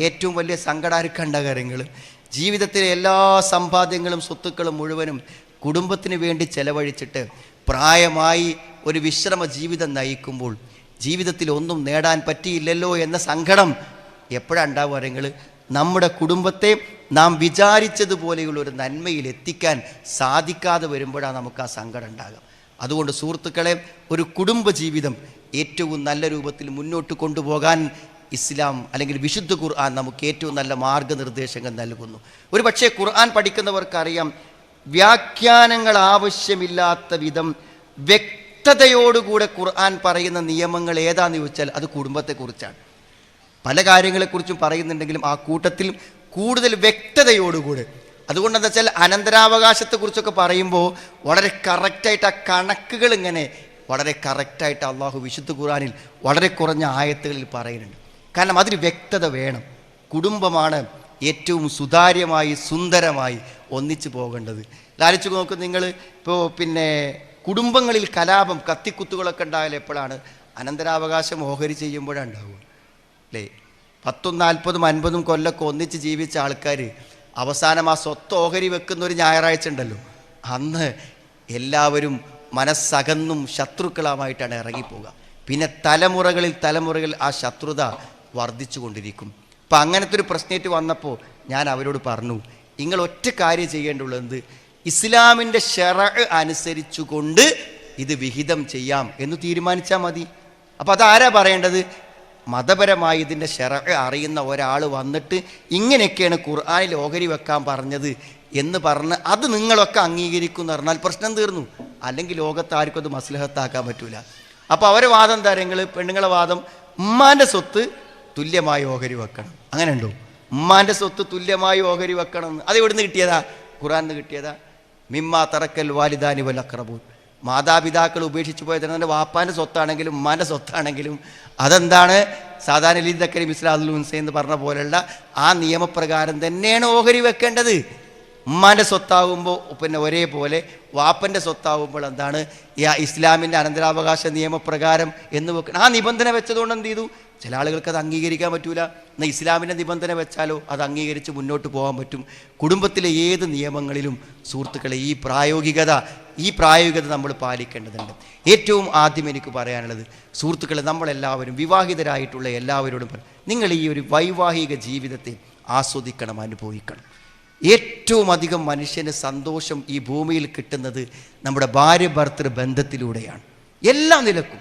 ഏറ്റവും വലിയ സങ്കടാർക്കണ്ട കാര്യങ്ങൾ ജീവിതത്തിലെ എല്ലാ സമ്പാദ്യങ്ങളും സ്വത്തുക്കളും മുഴുവനും കുടുംബത്തിന് വേണ്ടി ചെലവഴിച്ചിട്ട് പ്രായമായി ഒരു വിശ്രമ ജീവിതം നയിക്കുമ്പോൾ ജീവിതത്തിൽ ഒന്നും നേടാൻ പറ്റിയില്ലല്ലോ എന്ന സങ്കടം എപ്പോഴാണ് നിങ്ങൾ നമ്മുടെ കുടുംബത്തെ നാം വിചാരിച്ചതുപോലെയുള്ള ഒരു നന്മയിൽ എത്തിക്കാൻ സാധിക്കാതെ വരുമ്പോഴാണ് നമുക്ക് ആ സങ്കടം ഉണ്ടാകുക. അതുകൊണ്ട് സുഹൃത്തുക്കളെ ഒരു കുടുംബ ജീവിതം ഏറ്റവും നല്ല രൂപത്തിൽ മുന്നോട്ട് കൊണ്ടുപോകാൻ ഇസ്ലാം അല്ലെങ്കിൽ വിശുദ്ധ ഖുർആൻ നമുക്ക് ഏറ്റവും നല്ല മാർഗനിർദ്ദേശങ്ങൾ നൽകുന്നു. ഒരു പക്ഷേ ഖുർആൻ പഠിക്കുന്നവർക്കറിയാം വ്യാഖ്യാനങ്ങൾ ആവശ്യമില്ലാത്ത വിധം വ്യക്തതയോടുകൂടെ ഖുർആൻ പറയുന്ന നിയമങ്ങൾ ഏതാന്ന് ചോദിച്ചാൽ അത് കുടുംബത്തെക്കുറിച്ചാണ്. പല കാര്യങ്ങളെക്കുറിച്ചും പറയുന്നുണ്ടെങ്കിലും ആ കൂട്ടത്തിൽ കൂടുതൽ വ്യക്തതയോടുകൂടെ. അതുകൊണ്ട് എന്താ വെച്ചാൽ അനന്തരാവകാശത്തെക്കുറിച്ചൊക്കെ പറയുമ്പോൾ വളരെ കറക്റ്റായിട്ട് ആ കണക്കുകൾ ഇങ്ങനെ വളരെ കറക്റ്റായിട്ട് അള്ളാഹു വിശുദ്ധ ഖുറാനിൽ വളരെ കുറഞ്ഞ ആയത്തുകളിൽ പറയുന്നുണ്ട്. കാരണം അതിന് വ്യക്തത വേണം. കുടുംബമാണ് ഏറ്റവും സുതാര്യമായി സുന്ദരമായി ഒന്നിച്ചു പോകേണ്ടത്. ലാലിച്ചു നോക്ക് നിങ്ങൾ ഇപ്പോൾ പിന്നെ കുടുംബങ്ങളിൽ കലാപം കത്തിക്കുത്തുകളൊക്കെ ഉണ്ടായാൽ എപ്പോഴാണ്? അനന്തരാവകാശം ഓഹരി ചെയ്യുമ്പോഴാണ് ഉണ്ടാവുക. അല്ലേ? പത്തും നാൽപ്പതും അൻപതും കൊല്ലൊക്കെ ഒന്നിച്ച് ജീവിച്ച ആൾക്കാർ അവസാനം ആ സ്വത്ത് ഓഹരി വെക്കുന്ന ഒരു ഞായറാഴ്ച ഉണ്ടല്ലോ. അന്ന് എല്ലാവരും മനസ്സകന്നും ശത്രുക്കളുമായിട്ടാണ് ഇറങ്ങിപ്പോവുക. പിന്നെ തലമുറകളിൽ തലമുറകളിൽ ആ ശത്രുത വർദ്ധിച്ചു കൊണ്ടിരിക്കും അപ്പം അങ്ങനത്തെ ഒരു പ്രശ്നമായിട്ട് വന്നപ്പോൾ ഞാൻ അവരോട് പറഞ്ഞു നിങ്ങൾ ഒറ്റ കാര്യം ചെയ്യേണ്ടുള്ളത് ഇസ്ലാമിന്റെ ഷെറ അനുസരിച്ചുകൊണ്ട് ഇത് വിഹിതം ചെയ്യാം എന്ന് തീരുമാനിച്ചാൽ മതി. അപ്പോൾ അതാരാ പറയേണ്ടത്? മതപരമായി ഇതിന്റെ ഷെറ അറിയുന്ന ഒരാൾ വന്നിട്ട് ഇങ്ങനെയൊക്കെയാണ് ഖുർആാനിൽ ഓഹരി വെക്കാൻ പറഞ്ഞത് എന്ന് പറഞ്ഞ് അത് നിങ്ങളൊക്കെ അംഗീകരിക്കും എന്ന് പറഞ്ഞാൽ പ്രശ്നം തീർന്നു. അല്ലെങ്കിൽ ലോകത്ത് ആർക്കും അത് മസ്ലഹത്താക്കാൻ പറ്റൂല. അപ്പോൾ അവരെ വാദം എന്താ നിങ്ങൾ പെണ്ണുങ്ങളെ വാദം ഉമ്മാന്റെ സ്വത്ത് തുല്യമായി ഓഹരി വെക്കണം. അങ്ങനെ ഉണ്ടോ ഉമ്മാന്റെ സ്വത്ത് തുല്യമായി ഓഹരി വെക്കണം. അത് എവിടുന്ന് കിട്ടിയതാ? ഖുറാൻ നിന്ന് കിട്ടിയതാ. മിമ്മ തറക്കൽ വാലിദാനി വൽ മാതാപിതാക്കൾ ഉപേക്ഷിച്ച് പോയത് തന്നെ വാപ്പാന്റെ സ്വത്താണെങ്കിലും ഉമ്മാന്റെ സ്വത്താണെങ്കിലും. അതെന്താണ്? സാധാരണ ലീദക്കരി മിസ്ലാദുൽ ഹുൻസൈൻ എന്ന് പറഞ്ഞ പോലെയുള്ള ആ നിയമപ്രകാരം തന്നെയാണ് ഓഹരി വെക്കേണ്ടത്. ഉമ്മാന്റെ സ്വത്താകുമ്പോൾ പിന്നെ ഒരേപോലെ വാപ്പന്റെ സ്വത്താകുമ്പോൾ എന്താണ്? ഈ ഇസ്ലാമിന്റെ അനന്തരാവകാശ നിയമപ്രകാരം എന്ന് വെക്കണം ആ നിബന്ധന വെച്ചതുകൊണ്ട് എന്ത് ചെയ്തു? ചില ആളുകൾക്ക് അത് അംഗീകരിക്കാൻ പറ്റൂല. എന്നാൽ ഇസ്ലാമിന്റെ നിബന്ധന വെച്ചാലോ അത് അംഗീകരിച്ച് മുന്നോട്ട് പോകാൻ പറ്റും. കുടുംബത്തിലെ ഏത് നിയമങ്ങളിലും സുഹൃത്തുക്കളെ ഈ പ്രായോഗികത ഈ പ്രായോഗികത നമ്മൾ പാലിക്കേണ്ടതുണ്ട്. ഏറ്റവും ആദ്യം എനിക്ക് പറയാനുള്ളത് സുഹൃത്തുക്കളെ നമ്മളെല്ലാവരും വിവാഹിതരായിട്ടുള്ള എല്ലാവരോടും നിങ്ങൾ ഈ ഒരു വൈവാഹിക ജീവിതത്തെ ആസ്വദിക്കണം അനുഭവിക്കണം. ഏറ്റവും അധികം മനുഷ്യന് സന്തോഷം ഈ ഭൂമിയിൽ കിട്ടുന്നത് നമ്മുടെ ഭാര്യ ഭർത്തൃ ബന്ധത്തിലൂടെയാണ്. എല്ലാ നിലക്കും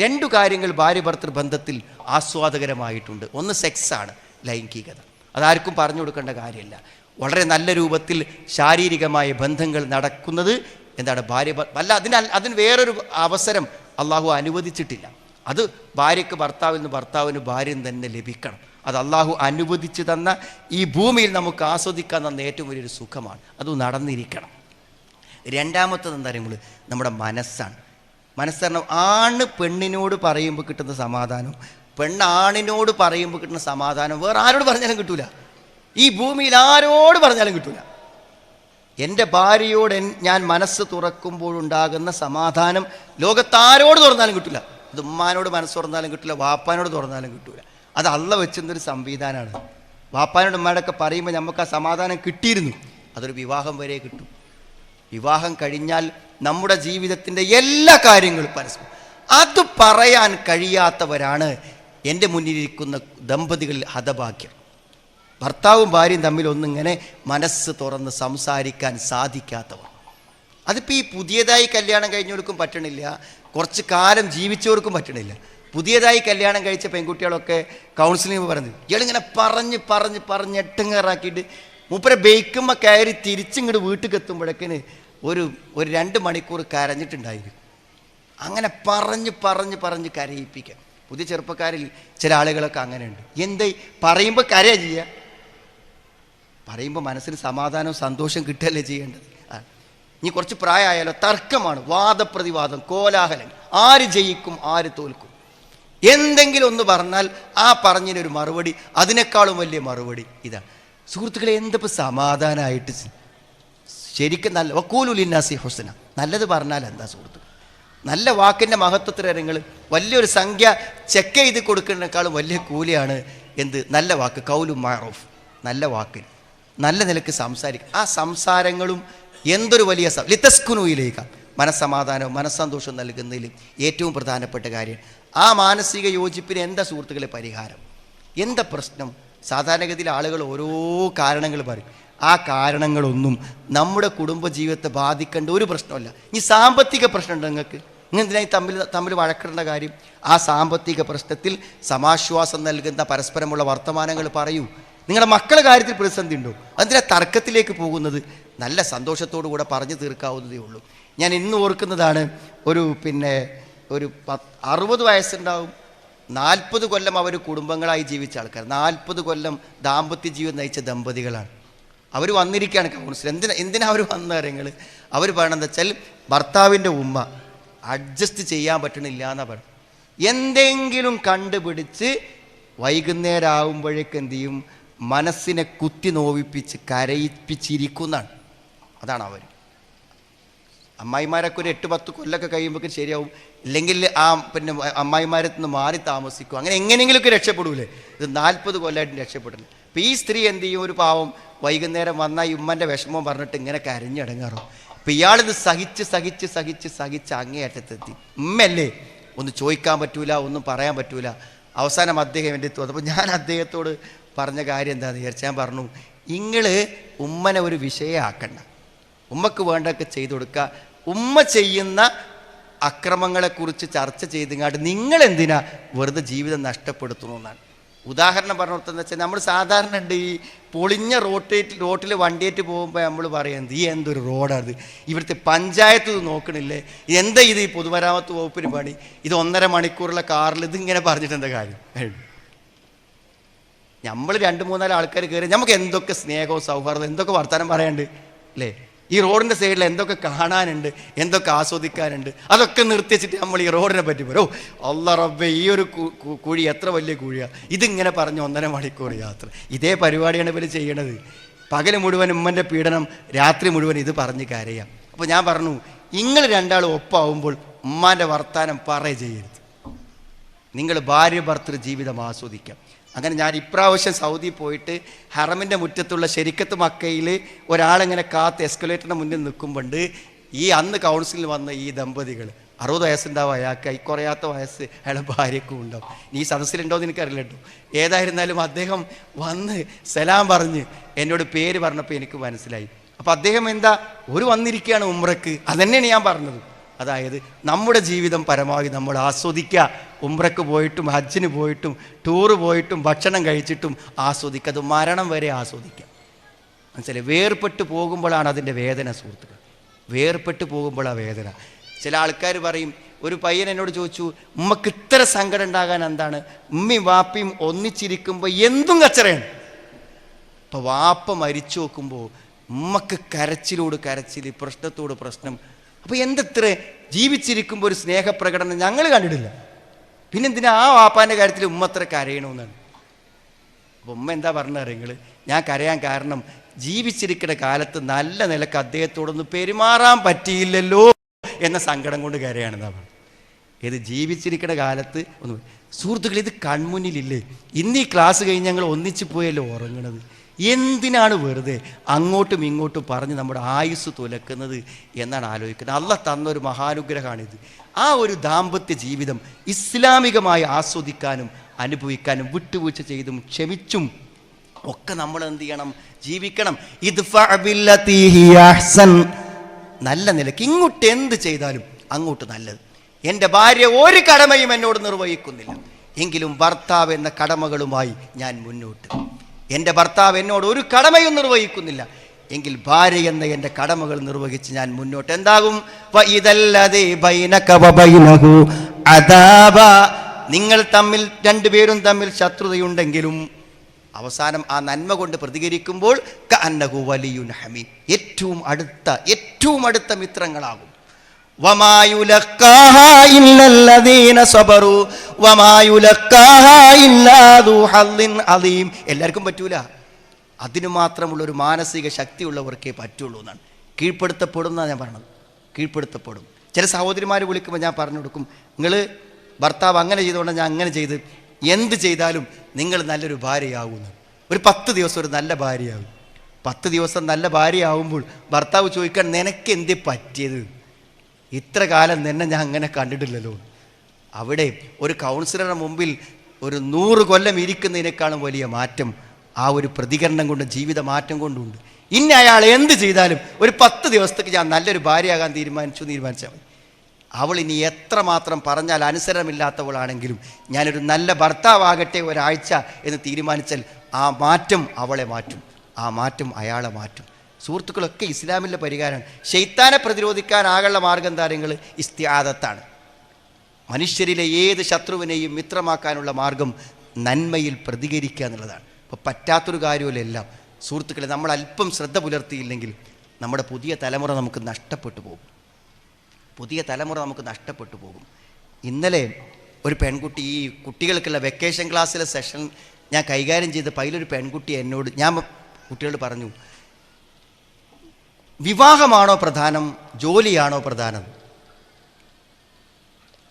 രണ്ടു കാര്യങ്ങൾ ഭാര്യ ഭർത്തൃ ബന്ധത്തിൽ ആസ്വാദകരമായിട്ടുണ്ട്. ഒന്ന് സെക്സാണ് ലൈംഗികത. അതാർക്കും പറഞ്ഞു കൊടുക്കേണ്ട കാര്യമില്ല. വളരെ നല്ല രൂപത്തിൽ ശാരീരികമായ ബന്ധങ്ങൾ നടക്കുന്നത് എന്താണ് ഭാര്യ അല്ല അതിന് അതിന് വേറൊരു അവസരം അള്ളാഹു അനുവദിച്ചിട്ടില്ല. അത് ഭാര്യയ്ക്ക് ഭർത്താവിൽ നിന്ന് ഭർത്താവിന് ഭാര്യയും തന്നെ ലഭിക്കണം. അത് അള്ളാഹു അനുവദിച്ചു തന്ന ഈ ഭൂമിയിൽ നമുക്ക് ആസ്വദിക്കാൻ തന്ന ഏറ്റവും വലിയൊരു സുഖമാണ്. അത് നടന്നിരിക്കണം. രണ്ടാമത്തത് എന്താ പറയുമ്പോൾ നമ്മുടെ മനസ്സാണ്. മനസ്സറിഞ്ഞ ആണ് പെണ്ണിനോട് പറയുമ്പോൾ കിട്ടുന്ന സമാധാനം പെണ്ണാണിനോട് പറയുമ്പോൾ കിട്ടുന്ന സമാധാനം വേറെ ആരോട് പറഞ്ഞാലും കിട്ടൂല. ഈ ഭൂമിയിൽ ആരോട് പറഞ്ഞാലും കിട്ടൂല. എന്റെ ഭാര്യയോട് ഞാൻ മനസ്സ് തുറക്കുമ്പോഴുണ്ടാകുന്ന സമാധാനം ലോകത്താരോട് തുറന്നാലും കിട്ടില്ല അത് ഉമ്മാനോട് മനസ്സ് തുറന്നാലും കിട്ടില്ല വാപ്പാനോട് തുറന്നാലും കിട്ടൂല. അത് അള്ള വെച്ചെന്നൊരു സംവിധാനമാണ് വാപ്പാനോട് ഉമ്മാനോടൊക്കെ പറയുമ്പോൾ നമുക്ക് ആ സമാധാനം കിട്ടിയിരുന്നു. അതൊരു വിവാഹം വരെ കിട്ടും. വിവാഹം കഴിഞ്ഞാൽ നമ്മുടെ ജീവിതത്തിന്റെ എല്ലാ കാര്യങ്ങളും പരസ്പരം. അത് പറയാൻ കഴിയാത്തവരാണ് എന്റെ മുന്നിലിരിക്കുന്ന ദമ്പതികളിൽ ഹതഭാഗ്യം. ഭർത്താവും ഭാര്യയും തമ്മിൽ ഒന്നിങ്ങനെ മനസ്സ് തുറന്ന് സംസാരിക്കാൻ സാധിക്കാത്തവർ. അതിപ്പോൾ ഈ പുതിയതായി കല്യാണം കഴിഞ്ഞവർക്കും പറ്റണില്ല. കുറച്ച് കാലം ജീവിച്ചവർക്കും പറ്റണില്ല. പുതിയതായി കല്യാണം കഴിച്ച പെൺകുട്ടികളൊക്കെ കൗൺസിലിംഗ് പറഞ്ഞു ഇയാളിങ്ങനെ പറഞ്ഞ് പറഞ്ഞ് പറഞ്ഞ് എട്ടുങ്ങാറാക്കിയിട്ട് മൂപ്പരെ ബേക്കുമ്പ കയറി തിരിച്ചിങ്ങോട്ട് വീട്ടിൽ എത്തുമ്പോഴേക്കിന് ഒരു ഒരു രണ്ട് മണിക്കൂർ കരഞ്ഞിട്ടുണ്ടായിരിക്കും. അങ്ങനെ പറഞ്ഞ് പറഞ്ഞ് പറഞ്ഞ് കരയിപ്പിക്കാം പുതിയ ചെറുപ്പക്കാരിൽ ചില ആളുകളൊക്കെ അങ്ങനെയുണ്ട്. എന്തേ പറയുമ്പോൾ കരയാ ചെയ്യുക പറയുമ്പോൾ മനസ്സിന് സമാധാനവും സന്തോഷം കിട്ടുകയല്ലേ ചെയ്യേണ്ടത്. ഇനി കുറച്ച് പ്രായമായാലോ തർക്കമാണ്. വാദപ്രതിവാദം കോലാഹലം. ആര് ജയിക്കും ആര് തോൽക്കും? എന്തെങ്കിലും ഒന്ന് പറഞ്ഞാൽ ആ പറഞ്ഞതിനൊരു മറുപടി അതിനേക്കാളും വലിയ മറുപടി ഇതാണ്. സുഹൃത്തുക്കളെ എന്തപ്പോൾ സമാധാനമായിട്ട് ശരിക്കും നല്ല വക്കൂലുലിന്നാസി ഹുസന. നല്ലത് പറഞ്ഞാൽ എന്താ സുഹൃത്തുക്കൾ നല്ല വാക്കിന്റെ മഹത്വത്തിൽ നിങ്ങൾ വലിയൊരു സംഖ്യ ചെക്ക് ചെയ്ത് കൊടുക്കുന്നതിനേക്കാളും വലിയ കൂലിയാണ് എന്ത്? നല്ല വാക്ക്. കൗലു മാറോഫ് നല്ല വാക്ക്. നല്ല നിലയ്ക്ക് സംസാരിക്കുക ആ സംസാരങ്ങളും എന്തൊരു വലിയ ലിത്തസ്കുനുയിലേക്കാം മനസ്സമാധാനവും മനസ്സന്തോഷവും നൽകുന്നതിൽ ഏറ്റവും പ്രധാനപ്പെട്ട കാര്യം ആ മാനസിക യോജിപ്പിന് എന്താ സുഹൃത്തുക്കളെ പരിഹാരം? എന്താ പ്രശ്നം? സാധാരണഗതിയിൽ ആളുകൾ ഓരോ കാരണങ്ങൾ പറയും. ആ കാരണങ്ങളൊന്നും നമ്മുടെ കുടുംബജീവിതത്തെ ബാധിക്കേണ്ട ഒരു പ്രശ്നമല്ല. ഈ സാമ്പത്തിക പ്രശ്നമുണ്ട് നിങ്ങൾക്ക്? നിങ്ങൾ എന്തിനായി തമ്മിൽ തമ്മിൽ വഴക്കേണ്ട കാര്യം? ആ സാമ്പത്തിക പ്രശ്നത്തിൽ സമാശ്വാസം നൽകുന്ന പരസ്പരമുള്ള വർത്തമാനങ്ങൾ പറയൂ. നിങ്ങളുടെ മക്കളുടെ കാര്യത്തിൽ പ്രതിസന്ധി ഉണ്ടോ? അതിന്റെ തർക്കത്തിലേക്ക് പോകുന്നത്? നല്ല സന്തോഷത്തോടു കൂടെ പറഞ്ഞു തീർക്കാവുന്നതേ ഉള്ളൂ. ഞാൻ ഇന്ന് ഓർക്കുന്നതാണ് ഒരു പിന്നെ ഒരു പത്ത് അറുപത് വയസ്സുണ്ടാവും. നാൽപ്പത് കൊല്ലം അവർ കുടുംബങ്ങളായി ജീവിച്ച ആൾക്കാർ. നാൽപ്പത് കൊല്ലം ദാമ്പത്യ ജീവിതം നയിച്ച ദമ്പതികളാണ്. അവർ വന്നിരിക്കുകയാണ് കൗൺസിൽ എന്തിനാ എന്തിനാ അവർ വന്ന കാര്യങ്ങൾ അവർ പറയണത് വെച്ചാൽ ഭർത്താവിന്റെ ഉമ്മ അഡ്ജസ്റ്റ് ചെയ്യാൻ പറ്റണില്ല എന്നാണ് പറയുന്നത് എന്തെങ്കിലും കണ്ടുപിടിച്ച് വൈകുന്നേരം ആകുമ്പോഴേക്ക് എന്ത് ചെയ്യും? മനസ്സിനെ കുത്തി നോവിപ്പിച്ച് കരയിപ്പിച്ചിരിക്കുന്നതാണ്. അതാണ് അവർ. അമ്മായിമാരൊക്കെ ഒരു എട്ട് പത്ത് കൊല്ലൊക്കെ കഴിയുമ്പോൾ ശരിയാവും. ഇല്ലെങ്കിൽ ആ പിന്നെ അമ്മായിമാരിൽ നിന്ന് മാറി താമസിക്കും. അങ്ങനെ എങ്ങനെയെങ്കിലുമൊക്കെ രക്ഷപ്പെടൂലേ? ഇത് നാൽപ്പത് കൊല്ലമായിട്ട് രക്ഷപ്പെടുന്നു അപ്പോൾ ഈ സ്ത്രീ എന്ത് ചെയ്യും? ഒരു പാവം വൈകുന്നേരം വന്നാൽ ഉമ്മന്റെ വിഷമം പറഞ്ഞിട്ട് ഇങ്ങനെ കരഞ്ഞടങ്ങാറോ. അപ്പം ഇയാളിത് സഹിച്ച് സഹിച്ച് സഹിച്ച് സഹിച്ച് അങ്ങേയറ്റത്തെത്തി. ഉമ്മല്ലേ ഒന്നും ചോദിക്കാൻ പറ്റൂല ഒന്നും പറയാൻ പറ്റൂല. അവസാനം അദ്ദേഹം എന്റെ അടുത്ത് അപ്പോൾ ഞാൻ അദ്ദേഹത്തോട് പറഞ്ഞ കാര്യം എന്താണെന്ന് വിചാരിച്ചു ഞാൻ പറഞ്ഞു നിങ്ങൾ ഉമ്മനെ ഒരു വിഷയമാക്കണ്ട. ഉമ്മക്ക് വേണ്ടതൊക്കെ ചെയ്തു കൊടുക്കുക ഉമ്മ ചെയ്യുന്ന അക്രമങ്ങളെക്കുറിച്ച് ചർച്ച ചെയ്തിങ്ങാണ്ട് നിങ്ങൾ എന്തിനാ വെറുതെ ജീവിതം നഷ്ടപ്പെടുത്തുന്നു എന്നാണ് ഉദാഹരണം പറഞ്ഞു കൊടുത്തെന്ന് വെച്ചാൽ നമ്മൾ സാധാരണ ഉണ്ട് ഈ പൊളിഞ്ഞ റോട്ടേറ്റ് റോട്ടിൽ വണ്ടിയേറ്റ് പോകുമ്പോൾ നമ്മൾ പറയുന്നത് ഈ എന്തൊരു റോഡാണ് ഇവിടുത്തെ പഞ്ചായത്ത് ഇത് നോക്കണില്ലേ? എന്താ ഇത് ഈ പൊതുമരാമത്ത് വകുപ്പിന് പണി? ഇത് ഒന്നര മണിക്കൂറുള്ള കാറിൽ ഇതിങ്ങനെ പറഞ്ഞിട്ട് എന്താ കാര്യം? നമ്മൾ രണ്ട് മൂന്നാൽ ആൾക്കാർ കയറി നമുക്ക് എന്തൊക്കെ സ്നേഹവും സൗഹാർദ്ദം എന്തൊക്കെ വർത്തമാനം പറയാണ്ട് അല്ലേ? ഈ റോഡിന്റെ സൈഡിൽ എന്തൊക്കെ കാണാനുണ്ട് എന്തൊക്കെ ആസ്വദിക്കാനുണ്ട് അതൊക്കെ നിർത്തിച്ചിട്ട് നമ്മൾ ഈ റോഡിനെ പറ്റി പറയും. അല്ല റബ്ബെ ഈ ഒരു കുഴി എത്ര വലിയ കുഴിയാണ് ഇതിങ്ങനെ പറഞ്ഞ് ഒന്നര മണിക്കൂർ യാത്ര. ഇതേ പരിപാടിയാണ് ഇവർ ചെയ്യണത്. പകൽ മുഴുവൻ ഉമ്മന്റെ പീഡനം രാത്രി മുഴുവൻ ഇത് പറഞ്ഞ് കരയാം. അപ്പോൾ ഞാൻ പറഞ്ഞു നിങ്ങൾ രണ്ടാളും ഒപ്പാവുമ്പോൾ ഉമ്മാന്റെ വർത്താനം പറയ ചെയ്യരുത്. നിങ്ങൾ ഭാര്യ ഭർത്തൃ ജീവിതം ആസ്വദിക്കാം. അങ്ങനെ ഞാൻ ഇപ്രാവശ്യം സൗദി പോയിട്ട് ഹറമിന്റെ മുറ്റത്തുള്ള ശരിക്കത്ത് മക്കയിൽ ഒരാളിങ്ങനെ കാത്ത് എസ്കലേറ്ററിന്റെ മുന്നിൽ നിൽക്കുമ്പോണ്ട് ഈ അന്ന് കൗൺസിലിൽ വന്ന ഈ ദമ്പതികൾ അറുപത് വയസ്സുണ്ടാവും അയാൾക്ക്. ഈ കുറയാത്ത വയസ്സ് അയാളെ ഭാര്യക്കും ഉണ്ടാവും. ഈ സദസ്സിലുണ്ടോ എന്ന് എനിക്കറിയില്ല കേട്ടോ ഏതായിരുന്നാലും അദ്ദേഹം വന്ന് സലാം പറഞ്ഞ് എന്നോട് പേര് പറഞ്ഞപ്പോൾ എനിക്ക് മനസ്സിലായി. അപ്പോൾ അദ്ദേഹം എന്താ? ഒരു വന്നിരിക്കുകയാണ് ഉമ്രക്ക് അതന്നെയാണ് ഞാൻ പറഞ്ഞത്. അതായത് നമ്മുടെ ജീവിതം പരമാവധി നമ്മൾ ആസ്വദിക്കുക. ഉംറക്ക് പോയിട്ടും ഹജ്ജിന് പോയിട്ടും ടൂറ് പോയിട്ടും ഭക്ഷണം കഴിച്ചിട്ടും ആസ്വദിക്കുക. അത് മരണം വരെ ആസ്വദിക്കാം മനസ്സിലായി? വേർപെട്ട് പോകുമ്പോഴാണ് അതിന്റെ വേദന സുഹൃത്തുക്കൾ വേർപെട്ട് പോകുമ്പോഴാണ് വേദന. ചില ആൾക്കാർ പറയും ഒരു പയ്യൻ എന്നോട് ചോദിച്ചു ഉമ്മക്ക് ഇത്ര സങ്കടം ഉണ്ടാകാൻ എന്താണ്? ഉമ്മയും വാപ്പയും ഒന്നിച്ചിരിക്കുമ്പോൾ എന്തും കച്ചറയാണ്. അപ്പോൾ വാപ്പ മരിച്ചു നോക്കുമ്പോൾ ഉമ്മക്ക് കരച്ചിലോട് കരച്ചിൽ പ്രശ്നത്തോട് പ്രശ്നം അപ്പോൾ എന്തത്ര ജീവിച്ചിരിക്കുമ്പോൾ ഒരു സ്നേഹപ്രകടനം ഞങ്ങൾ കണ്ടിട്ടില്ല. പിന്നെന്തിനാ ആ വാപ്പാന്റെ കാര്യത്തിൽ ഉമ്മ അത്ര കരയണമെന്നാണ് അപ്പോൾ ഉമ്മ എന്താ പറഞ്ഞത് നിങ്ങൾ ഞാൻ കരയാൻ കാരണം ജീവിച്ചിരിക്കുന്ന കാലത്ത് നല്ല നിലയ്ക്ക് അദ്ദേഹത്തോടൊന്ന് പെരുമാറാൻ പറ്റിയില്ലല്ലോ എന്ന സങ്കടം കൊണ്ട് കരയാണെന്നാ പറഞ്ഞത്. ഏത് ജീവിച്ചിരിക്കുന്ന കാലത്ത് ഒന്ന് സുഹൃത്തുക്കൾ ഇത് കൺമുന്നിലില്ലേ? ഇന്ന് ഈ ക്ലാസ് കഴിഞ്ഞ് ഞങ്ങൾ ഒന്നിച്ചു പോയല്ലോ ഉറങ്ങണത്? എന്തിനാണ് വെറുതെ അങ്ങോട്ടും ഇങ്ങോട്ടും പറഞ്ഞ് നമ്മുടെ ആയുസ് തുലക്കുന്നത് എന്നാണ് ആലോചിക്കുന്നത്? അല്ല തന്നൊരു മഹാനുഗ്രഹമാണിത് ആ ഒരു ദാമ്പത്യ ജീവിതം ഇസ്ലാമികമായി ആസ്വദിക്കാനും അനുഭവിക്കാനും വിട്ടുവീഴ്ച ചെയ്തും ക്ഷമിച്ചും ഒക്കെ നമ്മൾ എന്ത് ചെയ്യണം? ജീവിക്കണം. ഇത് നല്ല നിലയ്ക്ക് ഇങ്ങോട്ട് എന്ത് ചെയ്താലും അങ്ങോട്ട് നല്ലത്. എന്റെ ഭാര്യ ഒരു കടമയും എന്നോട് നിർവഹിക്കുന്നില്ല. എങ്കിലും ഭർത്താവ് എന്ന കടമകളുമായി ഞാൻ മുന്നോട്ട്. എന്റെ ഭർത്താവ് എന്നോട് ഒരു കടമയും നിർവഹിക്കുന്നില്ല. എങ്കിൽ ഭാര്യ എന്ന എന്റെ കടമകൾ നിർവഹിച്ച് ഞാൻ മുന്നോട്ട് എന്താകും. നിങ്ങൾ തമ്മിൽ രണ്ടുപേരും തമ്മിൽ ശത്രുതയുണ്ടെങ്കിലും അവസാനം ആ നന്മ കൊണ്ട് പ്രതികരിക്കുമ്പോൾ വലിയുൻ ഏറ്റവും അടുത്ത ഏറ്റവും അടുത്ത മിത്രങ്ങളാകും. എല്ലാവർക്കും പറ്റൂല. അതിനു മാത്രമുള്ള ഒരു മാനസിക ശക്തി ഉള്ളവർക്കേ പറ്റുള്ളൂ എന്നാണ്. കീഴ്പ്പെടുത്തപ്പെടുന്ന ഞാൻ പറഞ്ഞത്. കീഴ്പ്പെടുത്തപ്പെടും. ചില സഹോദരിമാർ വിളിക്കുമ്പോൾ ഞാൻ പറഞ്ഞു കൊടുക്കും നിങ്ങൾ ഭർത്താവ് അങ്ങനെ ചെയ്തുകൊണ്ട് ഞാൻ അങ്ങനെ ചെയ്ത് എന്ത് ചെയ്താലും നിങ്ങൾ നല്ലൊരു ഭാര്യയാകുന്നു ഒരു പത്ത് ദിവസം ഒരു നല്ല ഭാര്യയാകും. പത്ത് ദിവസം നല്ല ഭാര്യയാവുമ്പോൾ ഭർത്താവ് ചോദിക്കാൻ നിനക്ക് എന്തേ പറ്റിയത്? ഇത്ര കാലം നിന്നെ ഞാൻ അങ്ങനെ കണ്ടിട്ടില്ലല്ലോ. അവിടെ ഒരു കൗൺസിലറുടെ മുമ്പിൽ ഒരു നൂറ് കൊല്ലം ഇരിക്കുന്നതിനേക്കാളും വലിയ മാറ്റം ആ ഒരു പ്രതികരണം കൊണ്ട് ജീവിത മാറ്റം കൊണ്ടുണ്ട്. ഇനി അയാൾ എന്ത് ചെയ്താലും ഒരു പത്ത് ദിവസത്തേക്ക് ഞാൻ നല്ലൊരു ഭാര്യയാകാൻ തീരുമാനിച്ചു തീരുമാനിച്ചാൽ മതി. അവൾ ഇനി എത്രമാത്രം പറഞ്ഞാൽ അനുസരണമില്ലാത്തവളാണെങ്കിലും ഞാനൊരു നല്ല ഭർത്താവാകട്ടെ ഒരാഴ്ച എന്ന് തീരുമാനിച്ചാൽ ആ മാറ്റം അവളെ മാറ്റും. ആ മാറ്റം അയാളെ മാറ്റും. സുഹൃത്തുക്കളൊക്കെ ഇസ്ലാമിലെ പരിഹാരമാണ്. ഷെയ്ത്താനെ പ്രതിരോധിക്കാനാകുള്ള മാർഗം താരങ്ങൾ ഇസ്തിയാദത്താണ്. മനുഷ്യരിലെ ഏത് ശത്രുവിനെയും മിത്രമാക്കാനുള്ള മാർഗം നന്മയിൽ പ്രതികരിക്കുക എന്നുള്ളതാണ്. ഇപ്പോൾ പറ്റാത്തൊരു കാര്യമല്ല എല്ലാം? സുഹൃത്തുക്കളെ നമ്മൾ അല്പം ശ്രദ്ധ പുലർത്തിയില്ലെങ്കിൽ നമ്മുടെ പുതിയ തലമുറ നമുക്ക് നഷ്ടപ്പെട്ടു പോകും. പുതിയ തലമുറ നമുക്ക് നഷ്ടപ്പെട്ടു പോകും. ഇന്നലെ ഒരു പെൺകുട്ടി ഈ കുട്ടികൾക്കുള്ള വെക്കേഷൻ ക്ലാസ്സിലെ സെഷൻ ഞാൻ കൈകാര്യം ചെയ്തപ്പോൾ അതിലൊരു പെൺകുട്ടി എന്നോട് ഞാൻ കുട്ടികളോട് പറഞ്ഞു വിവാഹമാണോ പ്രധാനം? ജോലിയാണോ പ്രധാനം?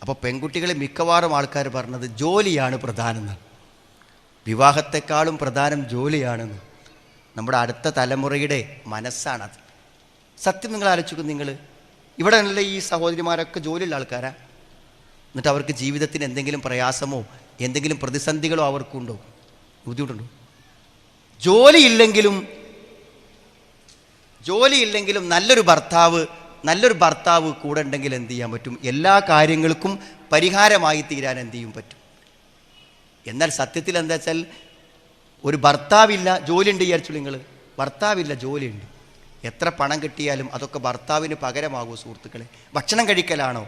അപ്പോൾ പെൺകുട്ടികളെ മിക്കവാറും ആൾക്കാർ പറഞ്ഞത് ജോലിയാണ് പ്രധാനം എന്നാണ് വിവാഹത്തെക്കാളും പ്രധാനം ജോലിയാണെന്ന്. നമ്മുടെ അടുത്ത തലമുറയുടെ മനസ്സാണത്. സത്യം നിങ്ങൾ ആലോചിക്കും നിങ്ങൾ ഇവിടെ നല്ല ഈ സഹോദരിമാരൊക്കെ ജോലിയുള്ള ആൾക്കാരാ? എന്നിട്ട് അവർക്ക് ജീവിതത്തിന് എന്തെങ്കിലും പ്രയാസമോ എന്തെങ്കിലും പ്രതിസന്ധികളോ അവർക്കുണ്ടോ? ബുദ്ധിമുട്ടുണ്ടോ? ജോലിയില്ലെങ്കിലും ജോലിയില്ലെങ്കിലും നല്ലൊരു ഭർത്താവ് നല്ലൊരു ഭർത്താവ് കൂടെ ഉണ്ടെങ്കിൽ എന്ത് ചെയ്യാൻ പറ്റും? എല്ലാ കാര്യങ്ങൾക്കും പരിഹാരമായി തീരാൻ എന്ത് ചെയ്യും പറ്റും? എന്നാൽ സത്യത്തിൽ എന്താ വെച്ചാൽ ഒരു ഭർത്താവില്ല ജോലിയുണ്ട് വിചാരിച്ചു നിങ്ങൾ ഭർത്താവില്ല ജോലിയുണ്ട്. എത്ര പണം കിട്ടിയാലും അതൊക്കെ ഭർത്താവിന് പകരമാകൂ സുഹൃത്തുക്കളെ? ഭക്ഷണം കഴിക്കലാണോ?